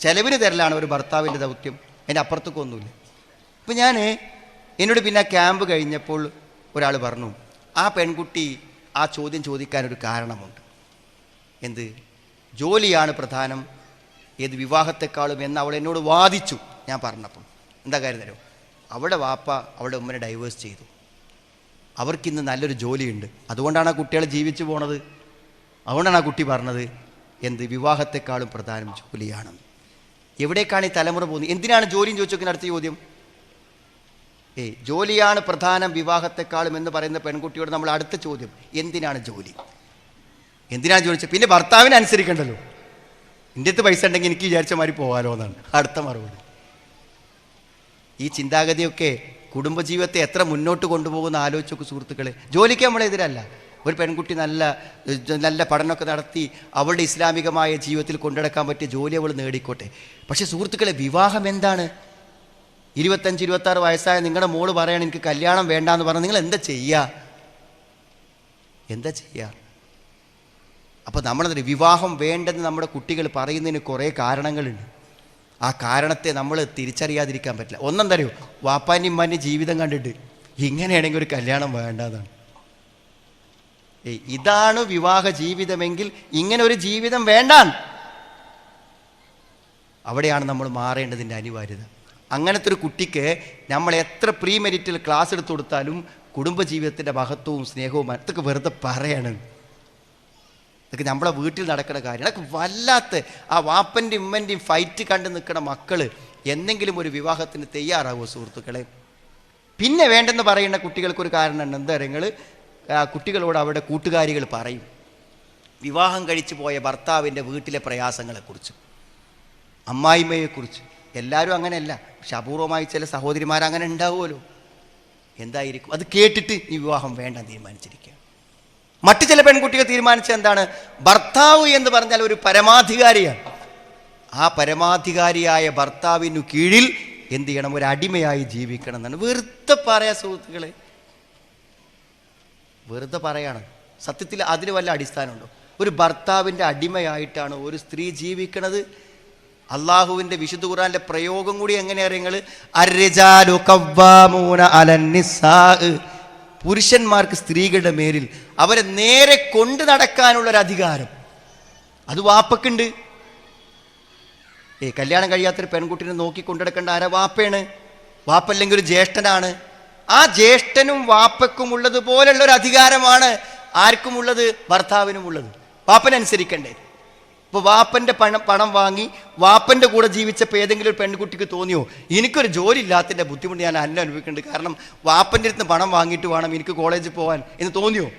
ചെലവിന് തരലാണോ ഒരു ഭർത്താവിന്റെ ദൗത്യം? അതിന്റെ അപ്പുറത്തൊക്കെ ഒന്നുമില്ല. അപ്പം ഞാൻ എന്നോട് പിന്നെ ക്യാമ്പ് കഴിഞ്ഞപ്പോൾ ഒരാൾ പറഞ്ഞു ആ പെൺകുട്ടി ആ ചോദ്യം ചോദിക്കാനൊരു കാരണമുണ്ട്. എന്ത്? ജോലിയാണ് പ്രധാനം. ഏത് വിവാഹത്തെക്കാളും എന്ന് അവൾ എന്നോട് വാദിച്ചു ഞാൻ പറഞ്ഞപ്പോൾ എന്താ കാര്യം തരും? അവളുടെ വാപ്പ അവളുടെ ഉമ്മനെ ഡൈവേഴ്സ് ചെയ്തു. അവർക്കിന്ന് നല്ലൊരു ജോലിയുണ്ട്. അതുകൊണ്ടാണ് ആ കുട്ടികളെ ജീവിച്ചു പോണത്. അതുകൊണ്ടാണ് ആ കുട്ടി പറഞ്ഞത് എന്ത്? വിവാഹത്തെക്കാളും പ്രധാനം ജോലിയാണെന്ന്. എവിടേക്കാണ് ഈ തലമുറ പോകുന്നത്? എന്തിനാണ് ജോലിയും ചോദിച്ചൊക്കെ അടുത്ത ചോദ്യം? ഏയ് ജോലിയാണ് പ്രധാനം വിവാഹത്തെക്കാളും എന്ന് പറയുന്ന പെൺകുട്ടിയോട് നമ്മൾ അടുത്ത ചോദ്യം എന്തിനാണ് ജോലി? എന്തിനാണ് ചോദിച്ചത് പിന്നെ ഭർത്താവിനെ അനുസരിക്കണ്ടല്ലോ എന്റെ അടുത്ത് പൈസ ഉണ്ടെങ്കിൽ എനിക്ക് വിചാരിച്ച മാതിരി പോകാലോ എന്നാണ്. അടുത്ത മറുപടി. ഈ ചിന്താഗതിയൊക്കെ കുടുംബജീവിതത്തെ എത്ര മുന്നോട്ട് കൊണ്ടുപോകുന്ന ആലോചിച്ചൊക്കെ സുഹൃത്തുക്കളെ ജോലിക്ക് നമ്മളെതിരല്ല. ഒരു പെൺകുട്ടി നല്ല നല്ല പഠനമൊക്കെ നടത്തി അവളുടെ ഇസ്ലാമികമായ ജീവിതത്തിൽ കൊണ്ടുനടക്കാൻ പറ്റിയ ജോലി അവൾ നേടിക്കോട്ടെ. പക്ഷേ സുഹൃത്തുക്കളെ വിവാഹം എന്താണ്? ഇരുപത്തഞ്ച് ഇരുപത്താറ് വയസ്സായ നിങ്ങളുടെ മോൾ പറയണം എനിക്ക് കല്യാണം വേണ്ട എന്ന് പറഞ്ഞാൽ നിങ്ങൾ എന്താ ചെയ്യുക എന്താ ചെയ്യുക അപ്പോൾ നമ്മളതിന് വിവാഹം വേണ്ടെന്ന് നമ്മുടെ കുട്ടികൾ പറയുന്നതിന് കുറേ കാരണങ്ങളുണ്ട്. ആ കാരണത്തെ നമ്മൾ തിരിച്ചറിയാതിരിക്കാൻ പറ്റില്ല. ഒന്നെന്തറിയോ വാപ്പാനും ഉമ്മാന്റെ ജീവിതം കണ്ടിട്ട് ഇങ്ങനെയാണെങ്കിൽ ഒരു കല്യാണം വേണ്ടതാണ് ഇതാണ് വിവാഹ ജീവിതമെങ്കിൽ ഇങ്ങനെ ഒരു ജീവിതം വേണ്ടാൻ അവിടെയാണ് നമ്മൾ മാറേണ്ടതിന്റെ അനിവാര്യത. അങ്ങനത്തെ ഒരു കുട്ടിക്ക് നമ്മൾ എത്ര പ്രീ മെരിറ്റിൽ ക്ലാസ് എടുത്തു കൊടുത്താലും കുടുംബജീവിതത്തിന്റെ മഹത്വവും സ്നേഹവും അതൊക്കെ വെറുതെ പറയാണ്. ഇതൊക്കെ നമ്മളെ വീട്ടിൽ നടക്കുന്ന കാര്യം. അതൊക്കെ വല്ലാത്ത ആ വാപ്പന്റെയും ഉമ്മന്റെയും ഫൈറ്റ് കണ്ട് നിൽക്കുന്ന മക്കൾ എന്തെങ്കിലും ഒരു വിവാഹത്തിന് തയ്യാറാകുമോ സുഹൃത്തുക്കളെ? പിന്നെ വേണ്ടെന്ന് പറയുന്ന കുട്ടികൾക്കൊരു കാരണം എന്താ നിങ്ങൾ കുട്ടികളോട് അവരുടെ കൂട്ടുകാരികൾ പറയും. വിവാഹം കഴിച്ചു പോയ ഭർത്താവിന്റെ വീട്ടിലെ പ്രയാസങ്ങളെക്കുറിച്ച് അമ്മായിമ്മയെക്കുറിച്ച്. എല്ലാവരും അങ്ങനെയല്ല. പക്ഷെ അപൂർവമായി ചില സഹോദരിമാർ അങ്ങനെ ഉണ്ടാവുമല്ലോ. എന്തായിരിക്കും? അത് കേട്ടിട്ട് ഈ വിവാഹം വേണ്ട തീരുമാനിച്ചിരിക്കുക. മറ്റു ചില പെൺകുട്ടികൾ തീരുമാനിച്ചത് എന്താണ്? ഭർത്താവ് എന്ന് പറഞ്ഞാൽ ഒരു പരമാധികാരിയാണ്. ആ പരമാധികാരിയായ ഭർത്താവിനു കീഴിൽ എന്ത് ചെയ്യണം? ഒരു അടിമയായി ജീവിക്കണം എന്നാണ്. വെറുതെ പറയാ സുഹൃത്തുക്കളെ. വെറുതെ പറയാണ്. സത്യത്തിൽ അതിന് വല്ല അടിസ്ഥാനമുണ്ടോ? ഒരു ഭർത്താവിന്റെ അടിമയായിട്ടാണ് ഒരു സ്ത്രീ ജീവിക്കണത്. അള്ളാഹുവിന്റെ വിശുദ്ധ ഖുറാന്റെ പ്രയോഗം കൂടി എങ്ങനെയാ നിങ്ങൾ പുരുഷന്മാർക്ക് സ്ത്രീകളുടെ മേലിൽ അവരെ നേരെ കൊണ്ടു നടക്കാനുള്ള ഒരു അധികാരം. അത് വാപ്പക്കുണ്ട്. ഏ കല്യാണം കഴിയാത്തൊരു പെൺകുട്ടിനെ നോക്കി കൊണ്ടുനടക്കേണ്ട ആരാ? വാപ്പയാണ്. വാപ്പല്ലെങ്കിൽ ഒരു ജ്യേഷ്ഠനാണ്. ആ ജ്യേഷ്ഠനും വാപ്പക്കും ഉള്ളതുപോലുള്ള ഒരു അധികാരമാണ് ആർക്കുമുള്ളത്? ഭർത്താവിനുമുള്ളത്. ഭർത്താവിനും ഉള്ളത് വാപ്പനനുസരിക്കണ്ടേ അപ്പോൾ വാപ്പന്റെ പണം പണം വാങ്ങി വാപ്പന്റെ കൂടെ ജീവിച്ചപ്പോൾ ഏതെങ്കിലും ഒരു പെൺകുട്ടിക്ക് തോന്നിയോ? എനിക്കൊരു ജോലി ഇല്ലാത്തതിന്റെ ബുദ്ധിമുട്ട് ഞാൻ അന്നെ അനുഭവിക്കുന്നുണ്ട്. കാരണം വാപ്പന്റെ അടുത്ത് പണം വാങ്ങിയിട്ട് വേണം എനിക്ക് കോളേജിൽ പോകാൻ എന്ന് തോന്നിയോ?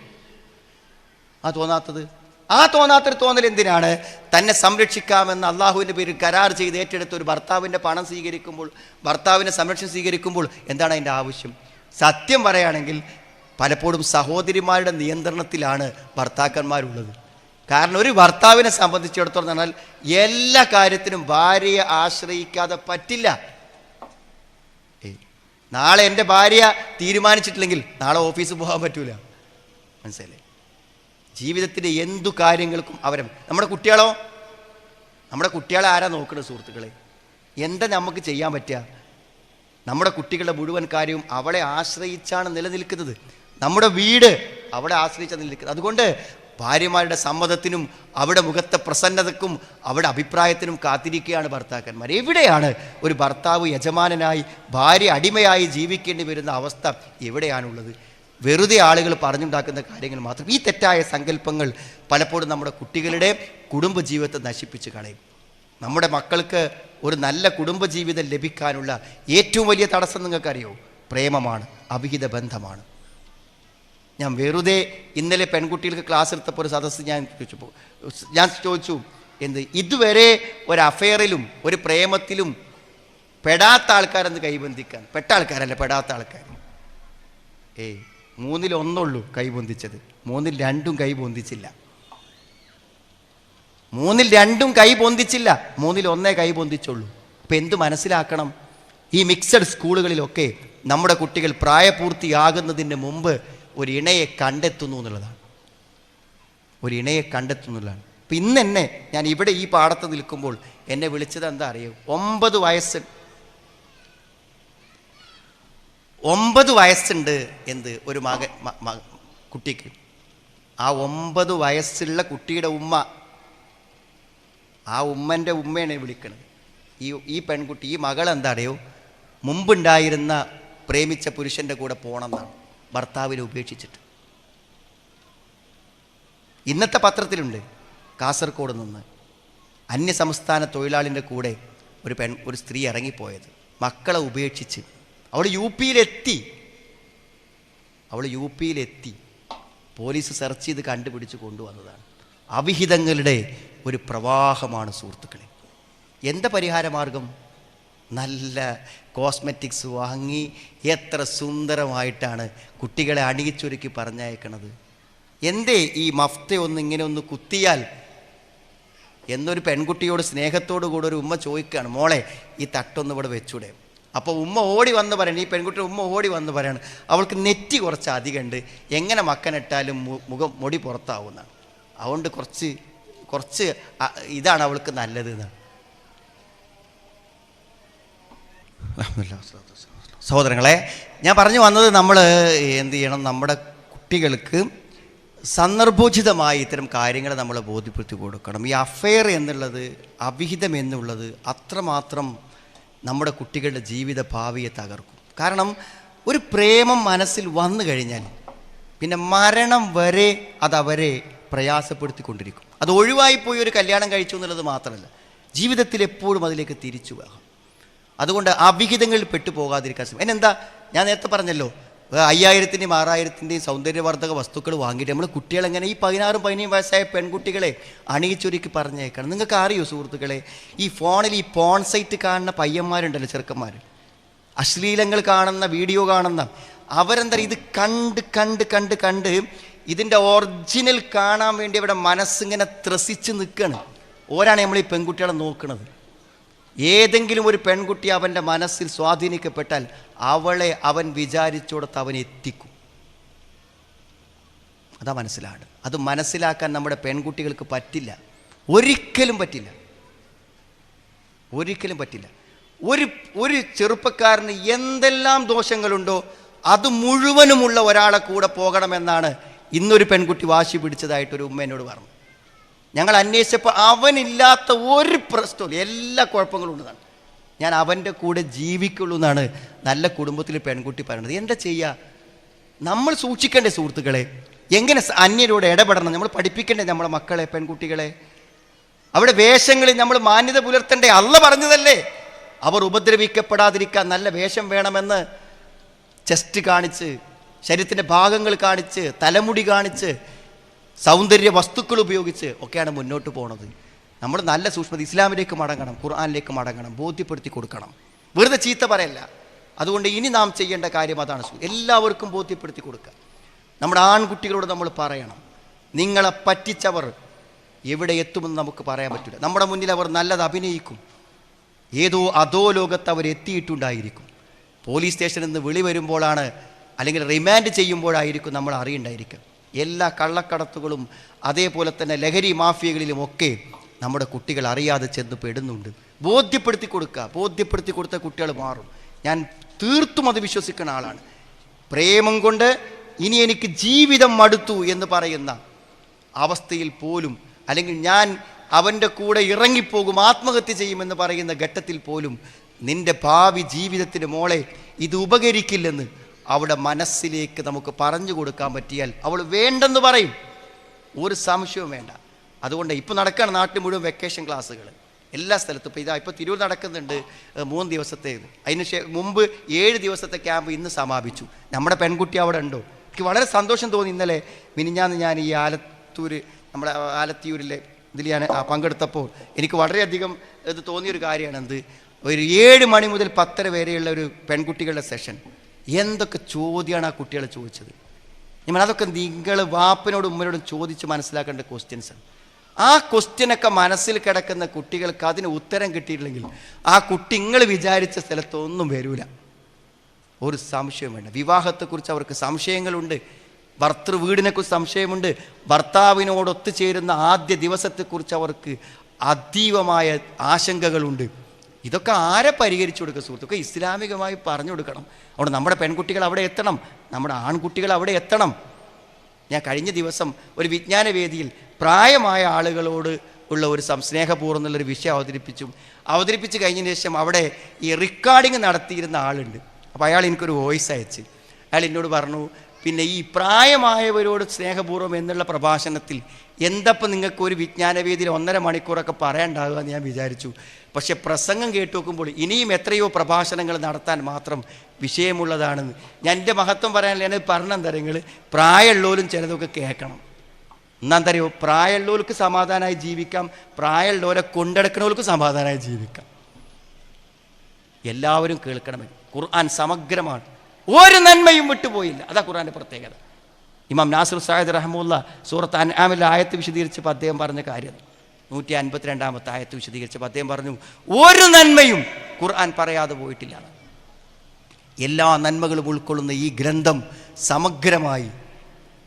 ആ തോന്നാത്തത്. ആ തോന്നാത്തൊരു തോന്നൽ എന്തിനാണ്? തന്നെ സംരക്ഷിക്കാമെന്ന് അള്ളാഹുവിന്റെ പേരിൽ കരാർ ചെയ്ത് ഏറ്റെടുത്ത ഒരു ഭർത്താവിന്റെ പണം സ്വീകരിക്കുമ്പോൾ ഭർത്താവിന്റെ സംരക്ഷണം സ്വീകരിക്കുമ്പോൾ എന്താണ് അതിന്റെ ആവശ്യം? സത്യം പറയുകയാണെങ്കിൽ പലപ്പോഴും സഹോദരിമാരുടെ നിയന്ത്രണത്തിലാണ് ഭർത്താക്കന്മാരുള്ളത്. കാരണം ഒരു ഭർത്താവിനെ സംബന്ധിച്ചിടത്തോളം പറഞ്ഞാൽ എല്ലാ കാര്യത്തിനും ഭാര്യയെ ആശ്രയിക്കാതെ പറ്റില്ല. നാളെ എന്റെ ഭാര്യ തീരുമാനിച്ചിട്ടില്ലെങ്കിൽ നാളെ ഓഫീസിൽ പോകാൻ പറ്റൂല. മനസ്സിലായി ജീവിതത്തിന്റെ എന്തു കാര്യങ്ങൾക്കും അവരെ നമ്മുടെ കുട്ടികളോ? നമ്മുടെ കുട്ടികളെ ആരാ നോക്കുന്നത് സുഹൃത്തുക്കളെ? എന്താ നമുക്ക് ചെയ്യാൻ പറ്റുക? നമ്മുടെ കുട്ടികളുടെ മുഴുവൻ കാര്യവും അവളെ ആശ്രയിച്ചാണ് നിലനിൽക്കുന്നത്. നമ്മുടെ വീട് അവളെ ആശ്രയിച്ചാണ് നിലനിൽക്കുന്നത്. അതുകൊണ്ട് ഭാര്യമാരുടെ സമ്മതത്തിനും അവിടെ മുഖത്തെ പ്രസന്നതക്കും അവിടെ അഭിപ്രായത്തിനും കാത്തിരിക്കുകയാണ് ഭർത്താക്കന്മാർ. എവിടെയാണ് ഒരു ഭർത്താവ് യജമാനനായി ഭാര്യ അടിമയായി ജീവിക്കേണ്ടി വരുന്ന അവസ്ഥ എവിടെയാണുള്ളത്? വെറുതെ ആളുകൾ പറഞ്ഞുണ്ടാക്കുന്ന കാര്യങ്ങൾ മാത്രം. ഈ തെറ്റായ സങ്കല്പങ്ങൾ പലപ്പോഴും നമ്മുടെ കുട്ടികളുടെ കുടുംബജീവിതത്തെ നശിപ്പിച്ച് കളയും. നമ്മുടെ മക്കൾക്ക് ഒരു നല്ല കുടുംബജീവിതം ലഭിക്കാനുള്ള ഏറ്റവും വലിയ തടസ്സം നിങ്ങൾക്കറിയോ? പ്രേമമാണ് അവിഹിത ബന്ധമാണ്. ഞാൻ വെറുതെ ഇന്നലെ പെൺകുട്ടികൾക്ക് ക്ലാസ് എടുത്തപ്പോൾ ഒരു സദസ്സ് ഞാൻ ചോദിച്ചു ഞാൻ ചോദിച്ചു എന്ത് ഇതുവരെ ഒരു അഫെയറിലും ഒരു പ്രേമത്തിലും പെടാത്ത ആൾക്കാരെന്ന് കൈബന്ധിക്കാൻ പെട്ട ആൾക്കാരല്ല പെടാത്ത ആൾക്കാർ? ഏയ് മൂന്നിൽ ഒന്നുള്ളൂ കൈബന്ധിച്ചത്. മൂന്നിൽ രണ്ടും കൈ പൊന്തിച്ചില്ല മൂന്നിൽ രണ്ടും കൈ പൊന്തിച്ചില്ല മൂന്നിൽ ഒന്നേ കൈ പൊന്തിച്ചുള്ളൂ അപ്പം എന്ത് മനസ്സിലാക്കണം? ഈ മിക്സഡ് സ്കൂളുകളിലൊക്കെ നമ്മുടെ കുട്ടികൾ പ്രായപൂർത്തിയാകുന്നതിന് മുമ്പ് ഒരു ഇണയെ കണ്ടെത്തുന്നു എന്നുള്ളതാണ്. ഒരു ഇണയെ കണ്ടെത്തുന്നുള്ളതാണ് അപ്പം ഇന്ന് എന്നെ ഞാൻ ഇവിടെ ഈ പാടത്ത് നിൽക്കുമ്പോൾ എന്നെ വിളിച്ചത് എന്താ അറിയോ? ഒമ്പത് വയസ്സ്. ഒമ്പത് വയസ്സുണ്ട് എന്ത് ഒരു മക മ- മ- കുട്ടിക്ക്. ആ ഒമ്പത് വയസ്സുള്ള കുട്ടിയുടെ ഉമ്മ ആ ഉമ്മന്റെ ഉമ്മയാണ് വിളിക്കുന്നത് ഈ ഈ പെൺകുട്ടി ഈ മകൾ എന്താ അറിയോ? മുമ്പുണ്ടായിരുന്ന പ്രേമിച്ച പുരുഷന്റെ കൂടെ പോകണമെന്നാണ് ഭർത്താവിനെ ഉപേക്ഷിച്ചിട്ട്. ഇന്നത്തെ പത്രത്തിലുണ്ട് കാസർഗോഡ് നിന്ന് അന്യസംസ്ഥാന തൊഴിലാളിന്റെ കൂടെ ഒരു പെൺ ഒരു സ്ത്രീ ഇറങ്ങിപ്പോയത്. മക്കളെ ഉപേക്ഷിച്ച്. അവൾ യു പിയിലെത്തി. അവൾ യു പിയിലെത്തി. പോലീസ് സെർച്ച് ചെയ്ത് കണ്ടുപിടിച്ച് കൊണ്ടുവന്നതാണ്. അവിഹിതങ്ങളുടെ ഒരു പ്രവാഹമാണ് സുഹൃത്തുക്കളെ. എന്താ പരിഹാരമാർഗം? നല്ല കോസ്മെറ്റിക്സ് വാങ്ങി എത്ര സുന്ദരമായിട്ടാണ് കുട്ടികളെ അണിയിച്ചൊരുക്കി പറഞ്ഞയക്കണത്. എന്തേ ഈ മഫ്ത ഒന്ന് ഇങ്ങനെ ഒന്ന് കുത്തിയാൽ? എന്നൊരു പെൺകുട്ടിയോട് സ്നേഹത്തോടു കൂടെ ഒരു ഉമ്മ ചോദിക്കുകയാണ് മോളെ ഈ തട്ടൊന്ന് ഇവിടെ വെച്ചൂടെ? അപ്പോൾ ഉമ്മ ഓടി വന്ന് പറയണം ഈ പെൺകുട്ടി ഉമ്മ ഓടി വന്ന് പറയണം അവൾക്ക് നെറ്റി കുറച്ച് അധികമുണ്ട് എങ്ങനെ മക്കനിട്ടാലും മുഖം മുടി പുറത്താവുന്നതാണ് അതുകൊണ്ട് കുറച്ച് കുറച്ച് ഇതാണ് അവൾക്ക് നല്ലത് എന്നാണ് സഹോദരങ്ങളെ ഞാൻ പറഞ്ഞു വന്നത് നമ്മൾ എന്ത് ചെയ്യണം? നമ്മുടെ കുട്ടികൾക്ക് സന്ദർഭോചിതമായി ഇത്തരം കാര്യങ്ങൾ നമ്മൾ ബോധ്യപ്പെടുത്തി കൊടുക്കണം. ഈ അഫെയർ എന്നുള്ളത് അവിഹിതം എന്നുള്ളത് അത്രമാത്രം നമ്മുടെ കുട്ടികളുടെ ജീവിത ഭാവിയെ തകർക്കും. കാരണം ഒരു പ്രേമം മനസ്സിൽ വന്നു കഴിഞ്ഞാൽ പിന്നെ മരണം വരെ അതവരെ പ്രയാസപ്പെടുത്തിക്കൊണ്ടിരിക്കും. അത് ഒഴിവായി പോയി ഒരു കല്യാണം കഴിച്ചു എന്നുള്ളത് മാത്രമല്ല ജീവിതത്തിൽ എപ്പോഴും അതിലേക്ക് തിരിച്ചു പോകാം അതുകൊണ്ട് അവിഹിതങ്ങളിൽ പെട്ടു പോകാതിരിക്കാൻ ശ്രമിക്കും അതിനെന്താ ഞാൻ നേരത്തെ പറഞ്ഞല്ലോ അയ്യായിരത്തിന്റെയും ആറായിരത്തിന്റെയും സൗന്ദര്യവർദ്ധക വസ്തുക്കൾ വാങ്ങിയിട്ട് നമ്മൾ കുട്ടികളെങ്ങനെ ഈ പതിനാറും പതിനേഴും വയസ്സായ പെൺകുട്ടികളെ അണിയിച്ചൊരുക്കി പറഞ്ഞേക്കണം. നിങ്ങൾക്ക് അറിയോ സുഹൃത്തുക്കളെ ഈ ഫോണിൽ ഈ പോൺ സൈറ്റ് കാണുന്ന പയ്യന്മാരുണ്ടല്ലോ ചെറുക്കന്മാർ അശ്ലീലങ്ങൾ കാണുന്ന വീഡിയോ കാണുന്ന അവരെന്താ ഇത് കണ്ട് കണ്ട് കണ്ട് കണ്ട് ഇതിന്റെ ഒറിജിനൽ കാണാൻ വേണ്ടി അവിടെ മനസ്സിങ്ങനെ ത്രസിച്ച് നിൽക്കുകയാണ് ഓരാണ് നമ്മൾ ഈ പെൺകുട്ടികളെ നോക്കുന്നത് ഏതെങ്കിലും ഒരു പെൺകുട്ടി അവന്റെ മനസ്സിൽ സ്വാധീനിക്കപ്പെട്ടാൽ അവളെ അവൻ വിചാരിച്ചോടത്ത് അവൻ എത്തിക്കും. അതാ മനസ്സിലാണ് അത് മനസ്സിലാക്കാൻ നമ്മുടെ പെൺകുട്ടികൾക്ക് പറ്റില്ല. ഒരിക്കലും പറ്റില്ല. ഒരിക്കലും പറ്റില്ല. ഒരു ഒരു ചെറുപ്പക്കാരന് എന്തെല്ലാം ദോഷങ്ങളുണ്ടോ അത് മുഴുവനുമുള്ള ഒരാളെ കൂടെ പോകണമെന്നാണ് ഇന്നൊരു പെൺകുട്ടി വാശി പിടിച്ചതായിട്ടൊരു ഉമ്മ എന്നോട് പറഞ്ഞു. ഞങ്ങൾ അന്വേഷിച്ചപ്പോൾ അവനില്ലാത്ത ഒരു പ്രശ്നവും എല്ലാ കുഴപ്പങ്ങളും ഉള്ളതാണ്. ഞാൻ അവന്റെ കൂടെ ജീവിക്കുള്ളൂ എന്നാണ് നല്ല കുടുംബത്തിൽ പെൺകുട്ടി പറയുന്നത്. എന്താ ചെയ്യുക നമ്മൾ സൂക്ഷിക്കേണ്ടേ സുഹൃത്തുക്കളെ എങ്ങനെ അന്യരോട് ഇടപെടണം? നമ്മൾ പഠിപ്പിക്കേണ്ടേ നമ്മളെ മക്കളെ പെൺകുട്ടികളെ? അവിടെ വേഷങ്ങളിൽ നമ്മൾ മാന്യത പുലർത്തണ്ടേ അല്ല പറഞ്ഞതല്ലേ? അവർ ഉപദ്രവിക്കപ്പെടാതിരിക്കാൻ നല്ല വേഷം വേണമെന്ന് ചെസ്റ്റ് കാണിച്ച് ശരീരത്തിന്റെ ഭാഗങ്ങൾ കാണിച്ച് തലമുടി കാണിച്ച് സൗന്ദര്യ വസ്തുക്കൾ ഉപയോഗിച്ച് ഒക്കെയാണ് മുന്നോട്ട് പോണത്. നമ്മൾ നല്ല സൂക്ഷ്മത ഇസ്ലാമിലേക്ക് മടങ്ങണം ഖുർആാനിലേക്ക് മടങ്ങണം ബോധ്യപ്പെടുത്തി കൊടുക്കണം. വെറുതെ ചീത്ത പറയല്ല. അതുകൊണ്ട് ഇനി നാം ചെയ്യേണ്ട കാര്യം അതാണ് എല്ലാവർക്കും ബോധ്യപ്പെടുത്തി കൊടുക്കുക. നമ്മുടെ ആൺകുട്ടികളോട് നമ്മൾ പറയണം. നിങ്ങളെ പറ്റിച്ചവർ എവിടെ എത്തുമെന്ന് നമുക്ക് പറയാൻ പറ്റില്ല നമ്മുടെ മുന്നിൽ അവർ നല്ലത് അഭിനയിക്കും. ഏതോ അതോ ലോകത്ത് അവർ എത്തിയിട്ടുണ്ടായിരിക്കും. പോലീസ് സ്റ്റേഷനിൽ നിന്ന് വിളി വരുമ്പോഴാണ് അല്ലെങ്കിൽ റിമാൻഡ് ചെയ്യുമ്പോഴായിരിക്കും നമ്മൾ അറിയണ്ടായിരിക്കുക. എല്ലാ കള്ളക്കടത്തുകളും അതേപോലെ തന്നെ ലഹരി മാഫിയകളിലുമൊക്കെ നമ്മുടെ കുട്ടികൾ അറിയാതെ ചെന്ന് പെടുന്നുണ്ട്. ബോധ്യപ്പെടുത്തി കൊടുക്കുക. ബോധ്യപ്പെടുത്തി കൊടുത്ത കുട്ടികൾ മാറും. ഞാൻ തീർത്തും അത് വിശ്വസിക്കുന്ന ആളാണ്. പ്രേമം കൊണ്ട് ഇനി എനിക്ക് ജീവിതം മടുത്തു എന്ന് പറയുന്ന അവസ്ഥയിൽ പോലും അല്ലെങ്കിൽ ഞാൻ അവന്റെ കൂടെ ഇറങ്ങിപ്പോകും ആത്മഹത്യ ചെയ്യുമെന്ന് പറയുന്ന ഘട്ടത്തിൽ പോലും നിന്റെ ഭാവി ജീവിതത്തിന് മോളെ ഇത് ഉപകരിക്കില്ലെന്ന് അവിടെ മനസ്സിലേക്ക് നമുക്ക് പറഞ്ഞു കൊടുക്കാൻ പറ്റിയാൽ അവൾ വേണ്ടെന്ന് പറയും. ഒരു സംശയവും വേണ്ട. അതുകൊണ്ട് ഇപ്പോൾ നടക്കുകയാണ് നാട്ടിൽ മുഴുവൻ വെക്കേഷൻ ക്ലാസ്സുകൾ എല്ലാ സ്ഥലത്തും ഇപ്പോൾ ഇതാ ഇപ്പോൾ തിരൂർ നടക്കുന്നുണ്ട് മൂന്ന് ദിവസത്തെ ഇത്. അതിന് മുമ്പ് ഏഴ് ദിവസത്തെ ക്യാമ്പ് ഇന്ന് സമാപിച്ചു. നമ്മുടെ പെൺകുട്ടി അവിടെ ഉണ്ടോ? എനിക്ക് വളരെ സന്തോഷം തോന്നി ഇന്നലെ. മിനിഞ്ഞാന്ന് ഞാൻ ഈ ആലത്തൂർ നമ്മുടെ ആലത്തിയൂരിലെ ഇതിൽ ഞാൻ പങ്കെടുത്തപ്പോൾ എനിക്ക് വളരെയധികം ഇത് തോന്നിയൊരു കാര്യമാണ് എന്ത് ഒരു ഏഴ് മണി മുതൽ പത്തര വരെയുള്ള ഒരു പെൺകുട്ടികളുടെ സെഷൻ എന്തൊക്കെ ചോദ്യമാണ് ആ കുട്ടികൾ ചോദിച്ചത്? ഞാൻ അതൊക്കെ നിങ്ങൾ വാപ്പനോടും ഉമ്മനോടും ചോദിച്ച് മനസ്സിലാക്കേണ്ട ആണ്. ആ ക്വസ്റ്റ്യനൊക്കെ മനസ്സിൽ കിടക്കുന്ന കുട്ടികൾക്ക് അതിന് ഉത്തരം കിട്ടിയിട്ടില്ലെങ്കിൽ ആ കുട്ടി നിങ്ങൾ വിചാരിച്ച സ്ഥലത്തൊന്നും വരൂല. ഒരു സംശയം വേണ്ട. വിവാഹത്തെക്കുറിച്ച് അവർക്ക് സംശയങ്ങളുണ്ട്. ഭർത്തൃ വീടിനെക്കുറിച്ച് സംശയമുണ്ട്. ഭർത്താവിനോട് ഒത്തുചേരുന്ന ആദ്യ ദിവസത്തെക്കുറിച്ച് അവർക്ക് അതീവമായ ആശങ്കകളുണ്ട്. ഇതൊക്കെ ആരെ പരിഹരിച്ചു കൊടുക്കുക സുഹൃത്തുക്കൾ ഇസ്ലാമികമായി പറഞ്ഞു കൊടുക്കണം. അവിടെ നമ്മുടെ പെൺകുട്ടികൾ അവിടെ എത്തണം. നമ്മുടെ ആൺകുട്ടികൾ അവിടെ എത്തണം. ഞാൻ കഴിഞ്ഞ ദിവസം ഒരു വിജ്ഞാന വേദിയിൽ പ്രായമായ ആളുകളോട് ഉള്ള ഒരു സംസ്നേഹപൂർവം എന്നുള്ളൊരു വിഷയം അവതരിപ്പിച്ചു. അവതരിപ്പിച്ച് കഴിഞ്ഞതിന് ശേഷം അവിടെ ഈ റെക്കോർഡിങ് നടത്തിയിരുന്ന ആളുണ്ട്. അപ്പോൾ അയാൾ എനിക്കൊരു വോയിസ് അയച്ച്. അയാൾ എന്നോട് പറഞ്ഞു പിന്നെ ഈ പ്രായമായവരോട് സ്നേഹപൂർവം എന്നുള്ള പ്രഭാഷണത്തിൽ എന്തപ്പം നിങ്ങൾക്ക് ഒരു വിജ്ഞാനവേദിയിൽ ഒന്നര മണിക്കൂറൊക്കെ പറയാനുണ്ടാകുക എന്ന് ഞാൻ വിചാരിച്ചു. പക്ഷെ പ്രസംഗം കേട്ടു നോക്കുമ്പോൾ ഇനിയും എത്രയോ പ്രഭാഷണങ്ങൾ നടത്താൻ മാത്രം വിഷയമുള്ളതാണെന്ന്. ഞാൻ എന്റെ മഹത്വം പറയാനില്ല ഞാനത് പറഞ്ഞെന്താ നിങ്ങൾ പ്രായമുള്ളവരും ചിലതൊക്കെ കേൾക്കണം. എന്നാന്തറിയോ പ്രായമുള്ളവർക്ക് സമാധാനമായി ജീവിക്കാം. പ്രായമുള്ളവരെ കൊണ്ടെടുക്കുന്നവർക്ക് സമാധാനമായി ജീവിക്കാം. എല്ലാവരും കേൾക്കണമെങ്കിൽ ഖുർആൻ സമഗ്രമാണ്. ഒരു നന്മയും വിട്ടുപോയില്ല. അതാ ഖുർആന്റെ പ്രത്യേകത. ഇമാം നാസിർ സാഹിദ് റഹമുല്ല സൂറത്ത് അൻആമിലെ ആയത്ത് വിശദീകരിച്ചപ്പോൾ അദ്ദേഹം പറഞ്ഞ കാര്യം. നൂറ്റി അൻപത്തിരണ്ടാമത്തെ ആയത്ത് വിശദീകരിച്ചപ്പോൾ അദ്ദേഹം പറഞ്ഞു ഒരു നന്മയും ഖുർആൻ പറയാതെ പോയിട്ടില്ല. എല്ലാ നന്മകളും ഉൾക്കൊള്ളുന്ന ഈ ഗ്രന്ഥം സമഗ്രമായി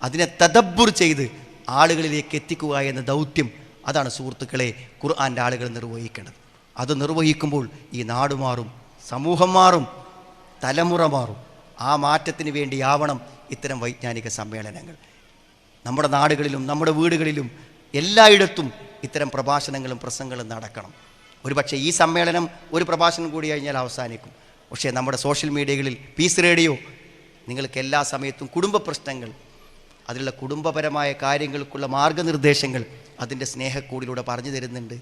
അതിനെ തദബ്ബുർ ചെയ്ത് ആളുകളിലേക്ക് എത്തിക്കുക എന്ന ദൗത്യം അതാണ് സുഹൃത്തുക്കളെ ഖുർആന്റെ ആളുകൾ നിർവഹിക്കേണ്ടത്. അത് നിർവഹിക്കുമ്പോൾ ഈ നാടുമാറും സമൂഹം മാറും തലമുറ മാറും. ആ മാറ്റത്തിന് വേണ്ടിയാവണം ഇത്തരം വൈജ്ഞാനിക സമ്മേളനങ്ങൾ. നമ്മുടെ നാടുകളിലും നമ്മുടെ വീടുകളിലും എല്ലായിടത്തും ഇത്തരം പ്രഭാഷണങ്ങളും പ്രസംഗങ്ങളും നടക്കണം. ഒരുപക്ഷെ ഈ സമ്മേളനം ഒരു പ്രഭാഷണം കൂടി കഴിഞ്ഞാൽ അവസാനിക്കും. പക്ഷേ നമ്മുടെ സോഷ്യൽ മീഡിയകളിൽ പീസ് റേഡിയോ നിങ്ങൾക്ക് എല്ലാ സമയത്തും കുടുംബ പ്രശ്നങ്ങൾ അതിലുള്ള കുടുംബപരമായ കാര്യങ്ങൾക്കുള്ള മാർഗനിർദ്ദേശങ്ങൾ അതിന്റെ സ്നേഹക്കൂടിലൂടെ പറഞ്ഞു തരുന്നുണ്ട്.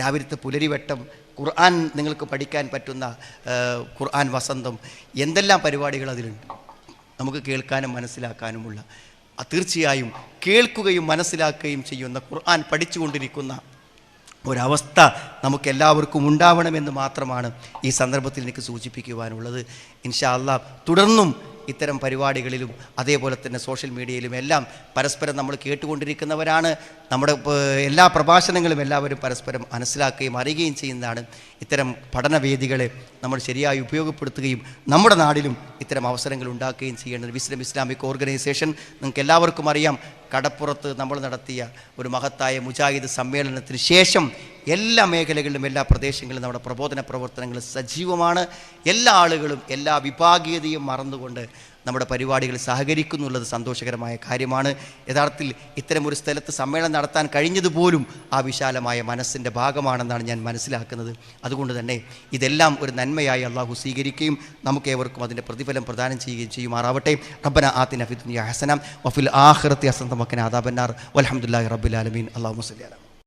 രാവിലത്തെ പുലരിവട്ടം ഖുർആൻ നിങ്ങൾക്ക് പഠിക്കാൻ പറ്റുന്ന ഖുർആൻ വസന്തം എന്തെല്ലാം പരിപാടികൾ അതിലുണ്ട്? നമുക്ക് കേൾക്കാനും മനസ്സിലാക്കാനുമുള്ള തീർച്ചയായും കേൾക്കുകയും മനസ്സിലാക്കുകയും ചെയ്യുന്ന ഖുർആൻ പഠിച്ചുകൊണ്ടിരിക്കുന്ന ഒരവസ്ഥ നമുക്കെല്ലാവർക്കും ഉണ്ടാവണമെന്ന് മാത്രമാണ് ഈ സന്ദർഭത്തിൽ എനിക്ക് സൂചിപ്പിക്കുവാനുള്ളത്. ഇൻഷാ അല്ലാ തുടർന്നും ഇത്തരം പരിപാടികളിലും അതേപോലെ തന്നെ സോഷ്യൽ മീഡിയയിലും എല്ലാം പരസ്പരം നമ്മൾ കേട്ടുകൊണ്ടിരിക്കുന്നവരാണ്. നമ്മുടെ എല്ലാ പ്രഭാഷണങ്ങളും എല്ലാവരും പരസ്പരം മനസ്സിലാക്കുകയും അറിയുകയും ചെയ്യുന്നതാണ്. ഇത്തരം പഠനവേദികളെ നമ്മൾ ശരിയായി ഉപയോഗപ്പെടുത്തുകയും നമ്മുടെ നാടിലും ഇത്തരം അവസരങ്ങൾ ഉണ്ടാക്കുകയും ചെയ്യേണ്ടത് വിസ്ലം ഇസ്ലാമിക് ഓർഗനൈസേഷൻ. നിങ്ങൾക്ക് എല്ലാവർക്കും അറിയാം കടപ്പുറത്ത് നമ്മൾ നടത്തിയ ഒരു മഹത്തായ മുജാഹിദ് സമ്മേളനത്തിന് ശേഷം എല്ലാ മേഖലകളിലും എല്ലാ പ്രദേശങ്ങളിലും നമ്മുടെ പ്രബോധന പ്രവർത്തനങ്ങൾ സജീവമാണ്. എല്ലാ ആളുകളും എല്ലാ വിഭാഗീയതയും മറന്നുകൊണ്ട് നമ്മുടെ പരിപാടികൾ സഹകരിക്കുന്നുള്ളത് സന്തോഷകരമായ കാര്യമാണ്. യഥാർത്ഥത്തിൽ ഇത്തരമൊരു സ്ഥലത്ത് സമ്മേളനം നടത്താൻ കഴിഞ്ഞതുപോലും ആ വിശാലമായ മനസ്സിന്റെ ഭാഗമാണെന്നാണ് ഞാൻ മനസ്സിലാക്കുന്നത്. അതുകൊണ്ട് തന്നെ ഇതെല്ലാം ഒരു നന്മയായി അള്ളാഹു സ്വീകരിക്കുകയും നമുക്ക് ഏവർക്കും അതിന്റെ പ്രതിഫലം പ്രദാനം ചെയ്യുകയും ചെയ്യുമാറാവട്ടെ. റബ്ബന ആത്തിൻ അഫിദുനിയ ഹസനം വഫിൽ ആഹ്റത്തി ഹസന്ത മക്കൻ ആദാബന്നാർ വൽഹംദുലില്ലാഹി റബ്ബുലാലമീൻ അള്ളാഹു മുസ്ലിം